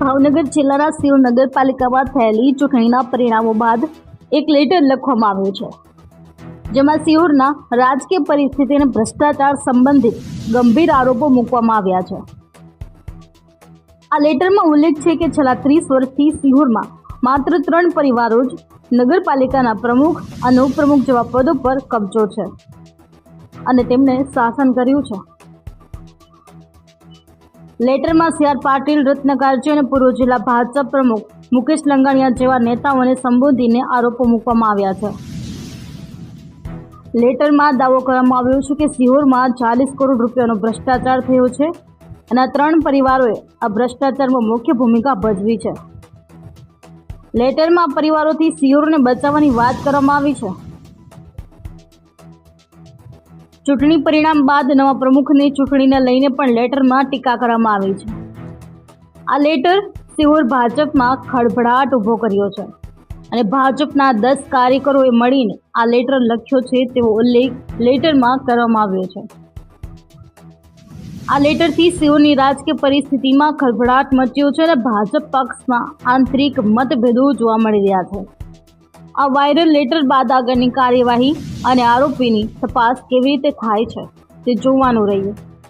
ભાવનગર જિલ્લાના સિયોર નગરપાલિકામાં થયેલી ચૂંટણીના પરિણામો બાદ એક લેટર લખવામાં આવ્યું છે. જેમાં સિયોરના રાજકીય પરિસ્થિતિ અને ભ્રષ્ટાચાર સંબંધિત ગંભીર આરોપો મૂકવામાં આવ્યા છે. આ લેટરમાં ઉલ્લેખ છે કે છેલ્લા ત્રીસ વર્ષથી સિહોરમાં માત્ર ત્રણ પરિવારો જ નગરપાલિકાના પ્રમુખ અને ઉપપ્રમુખ જેવા પદો પર કબજો છે. અને તેમણે શાસન કર્યું છે. લેટરમાં સી આર પાટીલ રત્નકારજી અને પૂર્વ જિલ્લા ભાજપ પ્રમુખ મુકેશ લંગાણિયા જેવા નેતાઓને સંબોધીને આરોપો મૂકવામાં આવ્યા છે. લેટરમાં દાવો કરવામાં આવ્યો છે કે સિહોરમાં ચાલીસ કરોડ રૂપિયાનો ભ્રષ્ટાચાર થયો છે અને ત્રણ પરિવારોએ આ ભ્રષ્ટાચારમાં મુખ્ય ભૂમિકા ભજવી છે. લેટરમાં પરિવારોથી સિયોરને બચાવવાની વાત કરવામાં આવી છે. ચૂંટણી પરિણામ બાદ નવા પ્રમુખની ચૂંટણીને લઈને પણ લેટરમાં ટીકા કરવામાં આવી છે. આ લેટર સિહોર ભાજપમાં ખળભળાટ ઊભો કર્યો છે અને ભાજપના દસ કાર્યકરોએ મળીને આ લેટર લખ્યો છે તેવો ઉલ્લેખ લેટરમાં કરવામાં આવ્યો છે. આ લેટરથી સિહોરની રાજકીય પરિસ્થિતિમાં ખળભળાટ મચ્યો છે અને ભાજપ પક્ષમાં આંતરિક મતભેદો જોવા મળી રહ્યા છે. આ વાયરલ લેટર બાદ આગળની કાર્યવાહી અને આરોપીની તપાસ કેવી રીતે થાય છે તે જોવાનું રહ્યું.